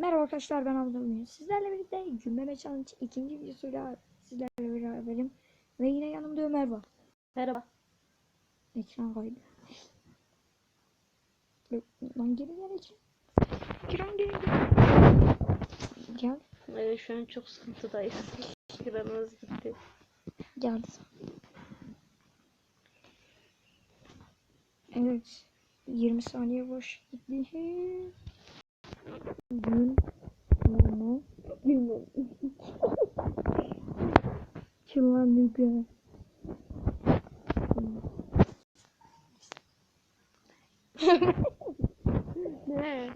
Merhaba arkadaşlar ben Abdullah bugün sizlerle birlikte Gülmeme Challenge ikinci videosuyla sizlerle beraberim ve yine yanımda Ömer var. Merhaba. Ekran kaydı. Lan geri gel ekran. Ekran geri gel. Gel. Evet, şu an çok sıkıntıdayız. Ekranımız gitti. Gel. Evet. 20 saniye boş gitti. Gün. Bunu. Bilmem. Çıllandık ya. Ne?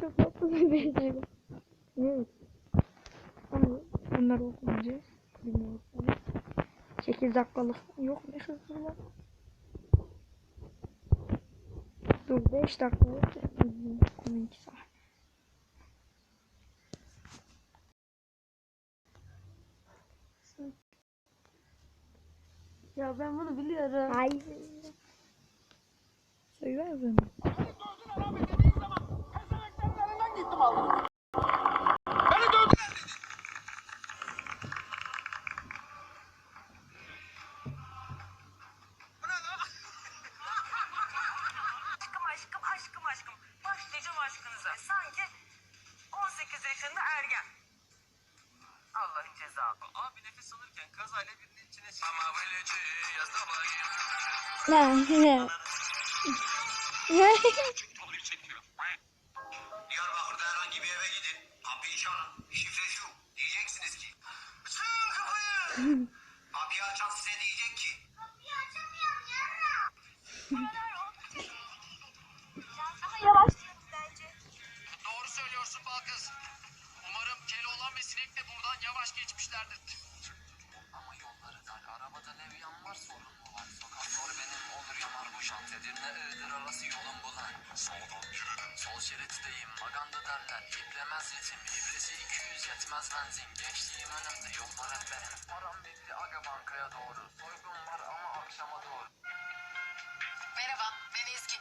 Çok tatlı bir şey. Evet. Ama bunlar okunca bilmiyorum. 8 dakikalık yok ne hızlı lan. Dur 5 dakikalık. 12 saat. Ya ben bunu biliyorum. Hayır. Söyler mi? Aşkım aşkım aşkım aşkım. Başlayacağım aşkınıza. Sanki 18 yaşında ergen. Cezası. Abi nefes alırken kazayla birinin içine çıktı. Ama böylece yazda La ne? Olur çekiyor. Diyarbakır'da herhangi bir eve gidin. Kapıyı çalın. Şifre şu. Diyeceksiniz ki. Açın kapıyı. Kapıyı açan size diyecek ki. Kapıyı açamıyorum Daha Edirne Iğdır arası yolun bulan. Soldan girelim. Sol şeritteyim. Maganda derler. İplemez ritim. İbresi 200 yetmez benzin. Gençliğim önümde yollar hep benim. Param belli aga bankaya doğru. Soygun var ama akşama doğru. Merhaba, ben Ezgi.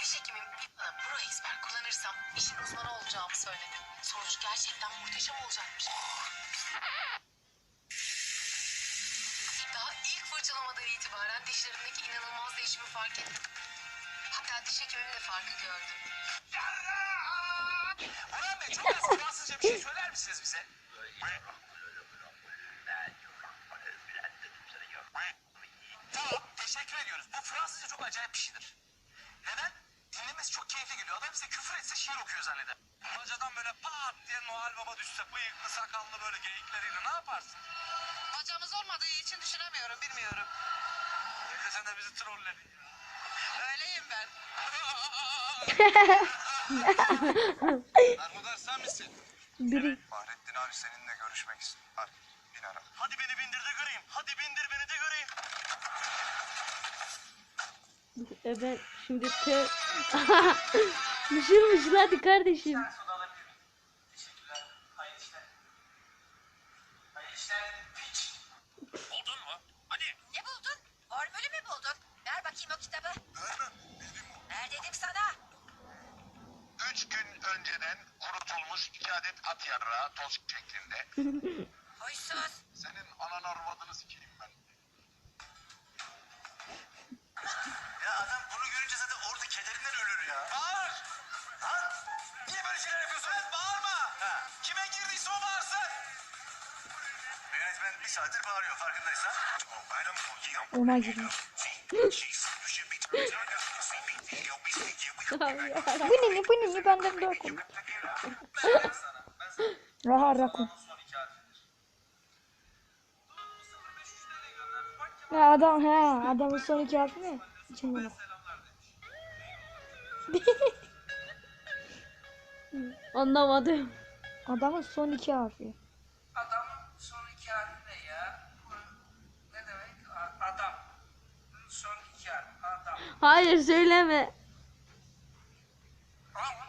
Diş hekimim bana Pro Expert kullanırsam işin uzmanı olacağımı söyledi. Sonuç gerçekten muhteşem olacakmış. İtibaren dişlerimdeki inanılmaz değişimi fark ettim. Hatta diş hekimim de farkı gördü. Orhan Bey çok az Fransızca bir şey söyler misiniz bize? Tamam teşekkür ediyoruz. Bu Fransızca çok acayip bir şeydir. Neden? Dinlemesi çok keyifli geliyor. Adam size küfür etse şiir okuyor zanneder. Bacadan böyle pat diye Noel Baba düşse bıyıklı sakallı böyle geyikleriyle ne yaparsın? Bacağımız olmadığı için düşünemiyorum, bilmiyorum. Sen de bizi trolledin ya. Öyleyim ben. Darmodar sen misin? Biri Fahrettin abi seninle görüşmek istiyor. Hadi bin ara. Hadi beni bindir de göreyim. Hadi bindir beni de göreyim. E ben şimdi te... Düşürmüş hadi kardeşim. Önceden kurutulmuş iki adet at yarrağı toz şeklinde. Huysuz. Senin anan arvadını sikeyim ben. Ya adam bunu görünce zaten orada kederinden ölür ya. Bağır! Lan! Niye böyle şeyler yapıyorsun? Evet, bağırma! Ha. Kime girdiyse o bağırsın! Yönetmen bir saattir bağırıyor farkındaysan. ona girmiş. Bu ne ne bu ne ne benden daha komik. Raha rakun. Ya adam he adamın son iki harfi mi? İçinde bak. Anlamadım. Adamın son iki harfi. Adamın son iki harfi ne ya? Bu ne demek? A- Adam. Son iki harfi. Adam. Hayır söyleme.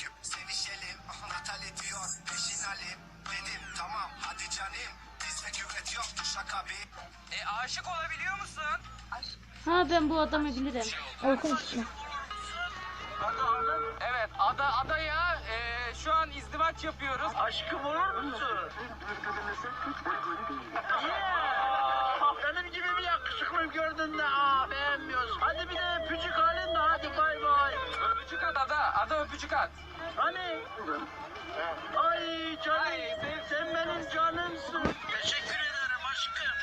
Döküp sevişelim Natali diyor peşin alim Dedim tamam hadi canım Bizde küvet yoktu şaka bir E aşık olabiliyor musun? Ha ben bu adamı bilirim. Orkun üstüne. Evet ada adaya e, şu an izdivaç yapıyoruz. Aşkım olur musun? Benim gibi bir yakışıklıyım gördün de aa beğenmiyorsun. Hadi bir de öpücük halin de hadi bay bay. Öpücük at ada, ada öpücük at. Hani? Ay canım sen, sen benim canımsın. Teşekkür ederim aşkım.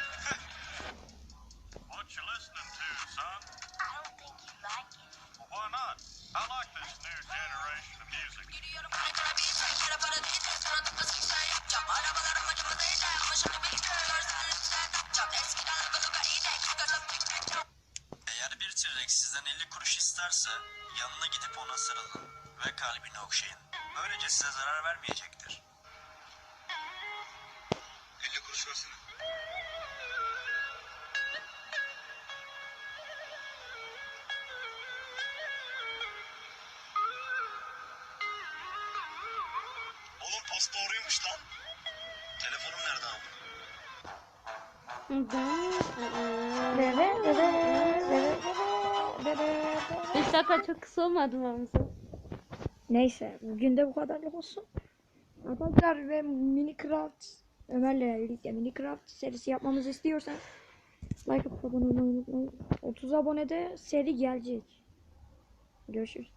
What you listening to, son? I don't think you like it. Well, why not? I like this new generation of music. Eğer bir T-Rex sizden 50 kuruş isterse yanına gidip ona sarılın ve kalbini okşayın. Böylece size zarar vermeyecektir. 50 kuruş versene. Oğlum post doğruymuş lan. Telefonum nerede abi? Dakika çok kısa olmadı mı Hamza? Neyse bugün de bu kadarlık olsun. Arkadaşlar ve Minecraft Ömer'le birlikte Minecraft serisi yapmamızı istiyorsan like abone olmayı unutmayın. 30 abonede seri gelecek. Görüşürüz.